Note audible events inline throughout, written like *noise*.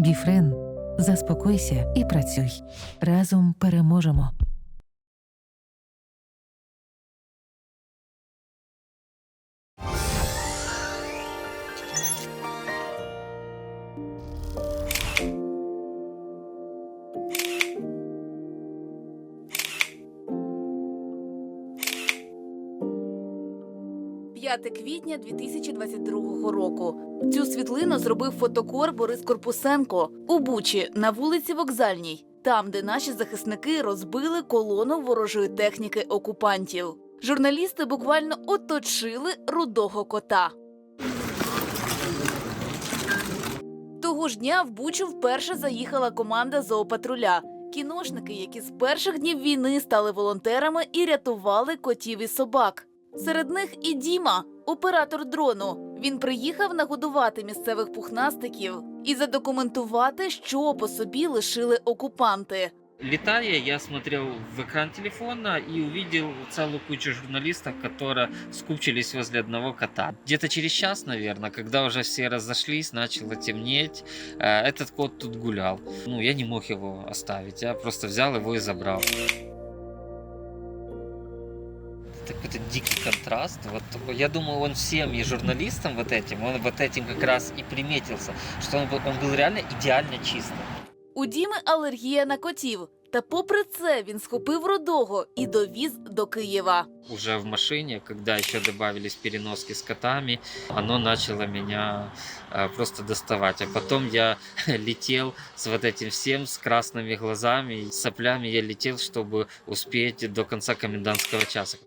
Біфрен. Заспокойся і працюй. Разом переможемо. – 5 квітня 2022 року. Цю світлину зробив фотокор Борис Корпусенко у Бучі на вулиці Вокзальній, там, де наші захисники розбили колону ворожої техніки окупантів. Журналісти буквально оточили рудого кота. Того ж дня в Бучу вперше заїхала команда зоопатруля. Кіношники, які з перших днів війни стали волонтерами і рятували котів і собак. Серед них і Діма, оператор дрону. Він приїхав нагодувати місцевих пухнастиків і задокументувати, що по собі лишили окупанти. Летая, я смотрел в экран телефона и увидел целую кучу журналистов, которые скупчились возле одного кота. Где-то через час, наверное, когда уже все разошлись, начало темнеть, э, этот кот тут гулял. Ну, я не мог его оставить, я просто взял его и забрал. Это какой-то дикий контраст. Вот я думаю, он всем и журналистам вот этим, он вот этим как раз и приметился, что он был, он был реально идеально чистым. У Діми алергія на котів. Та попри це він схопив рудого і довіз до Києва. уже в машине, когда еще добавились переноски с котами, оно начало меня э, просто доставать. А потом я *laughs* летел с вот этим всем, с красными глазами, и с соплями я летел, чтобы успеть до конца комендантского часа.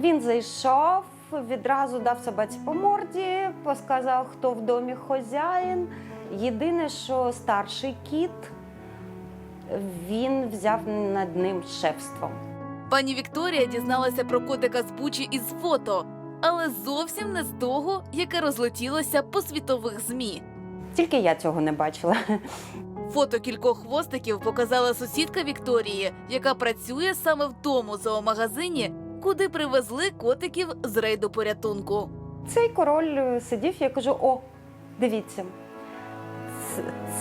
Він зайшов, відразу дав собаці по морді, сказав, хто в домі хазяїн. Єдине, що старший кіт, він взяв над ним шефство. Пані Вікторія дізналася про котика з Бучі із фото, але зовсім не з того, яке розлетілося по світових змі. Тільки я цього не бачила. Фото кількох хвостиків показала сусідка Вікторії, яка працює саме в тому зоомагазині, куди привезли котиків з рейду порятунку. Цей король е, сидів, я кажу: о, дивіться.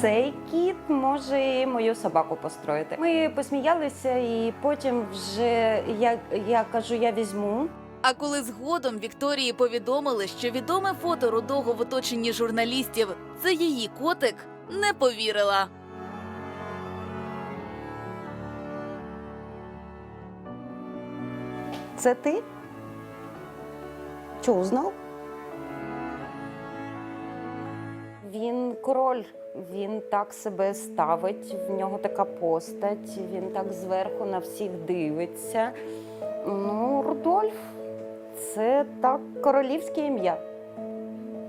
Цей кіт може і мою собаку построїти. Ми посміялися, і потім вже я, я кажу, я візьму. А коли згодом Вікторії повідомили, що відоме фото рудого в оточенні журналістів це її котик, не повірила. Це ти? Що, узнав? Він король, він так себе ставить, в нього така постать, він так зверху на всіх дивиться. Ну, Рудольф, це так королівське ім'я.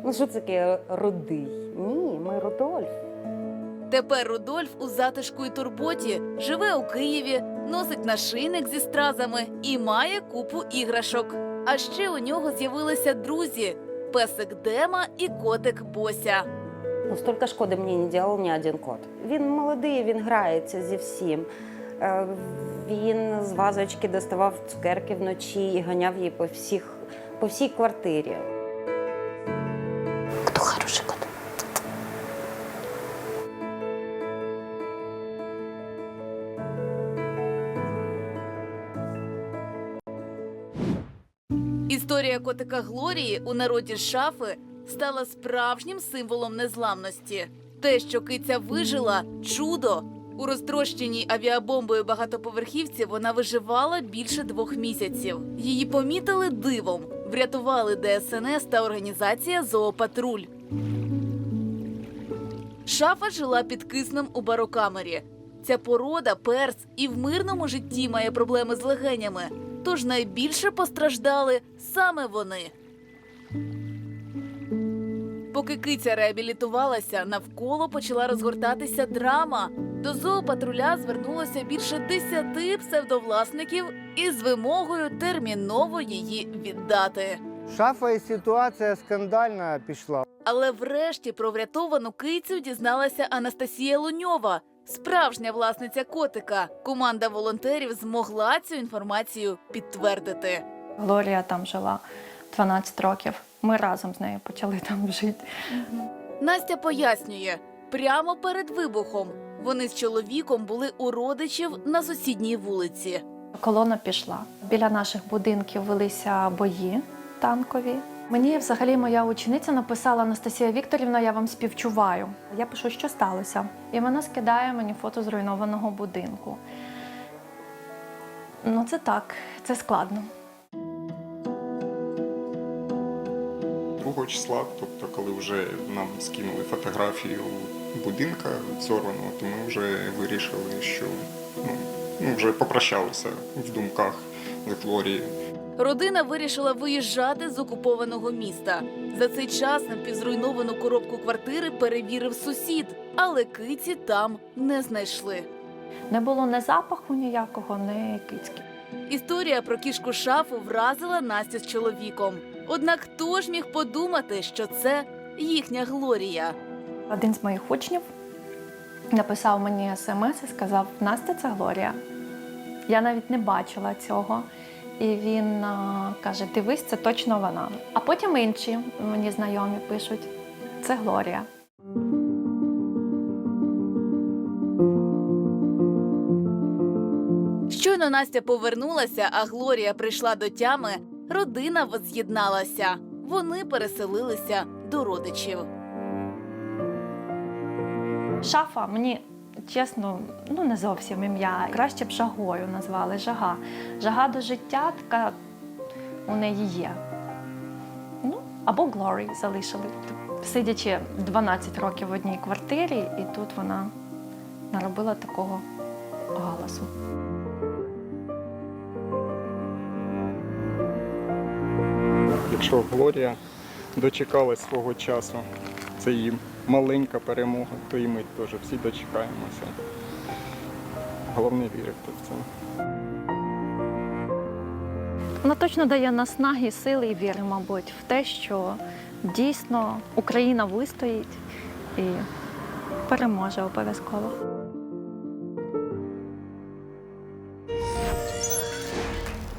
Ну, що таке рудий? Ні, ми Рудольф. Тепер Рудольф у затишку і турботі живе у Києві, носить нашийник зі стразами і має купу іграшок. А ще у нього з'явилися друзі: песик Дема і котик Бося. Ну, столько шкоди мені не делал ні один кот. Він молодий, він грається зі всім. Е, Він з вазочки доставав цукерки вночі і ганяв її по, всіх, по всій квартирі. Історія котика Глорії у народі шафи стала справжнім символом незламності. Те, що киця вижила чудо. У розтрощеній авіабомбою багатоповерхівці вона виживала більше двох місяців. Її помітили дивом, врятували ДСНС та організація Зоопатруль. Шафа жила під киснем у барокамері. Ця порода перс і в мирному житті має проблеми з легенями. Тож найбільше постраждали саме вони. Поки киця реабілітувалася, навколо почала розгортатися драма. До зоопатруля звернулося більше десяти псевдовласників із вимогою терміново її віддати. Шафа і ситуація скандальна пішла. Але врешті про врятовану кицю дізналася Анастасія Луньова, Справжня власниця котика. Команда волонтерів змогла цю інформацію підтвердити. Глорія там жила 12 років. Ми разом з нею почали там жити. Настя пояснює, прямо перед вибухом вони з чоловіком були у родичів на сусідній вулиці. Колона пішла. Біля наших будинків велися бої танкові. Мені взагалі моя учениця написала Анастасія Вікторівна, я вам співчуваю. Я пишу, що сталося. І вона скидає мені фото зруйнованого будинку. Ну, це так, це складно. 2 числа, тобто коли вже нам скинули фотографію будинка зорваного, то ми вже вирішили, що ну, ну, вже попрощалися в думках з Глорією. Родина вирішила виїжджати з окупованого міста. За цей час напівзруйновану коробку квартири перевірив сусід, але киці там не знайшли. Не було ні запаху ніякого, ні кицьки. Історія про кішку шафу вразила Настю з чоловіком. Однак хто ж міг подумати, що це їхня Глорія? Один з моїх учнів написав мені смс і сказав: Настя, це Глорія. Я навіть не бачила цього. І він а, каже: Дивись, це точно вона. А потім інші мені знайомі пишуть: це Глорія. Щойно Настя повернулася, а Глорія прийшла до тями. Родина воз'єдналася. Вони переселилися до родичів. Шафа мені чесно, ну не зовсім ім'я. Краще б жагою назвали жага. Жага до життя така у неї є. Ну, або Глорі залишили. Сидячи 12 років в одній квартирі, і тут вона наробила такого галасу. Якщо Глорія дочекалась свого часу, це її маленька перемога, то і ми теж всі дочекаємося. Головне вірити в це. Вона точно дає наснаги, сили і віри, мабуть, в те, що дійсно Україна вистоїть і переможе обов'язково.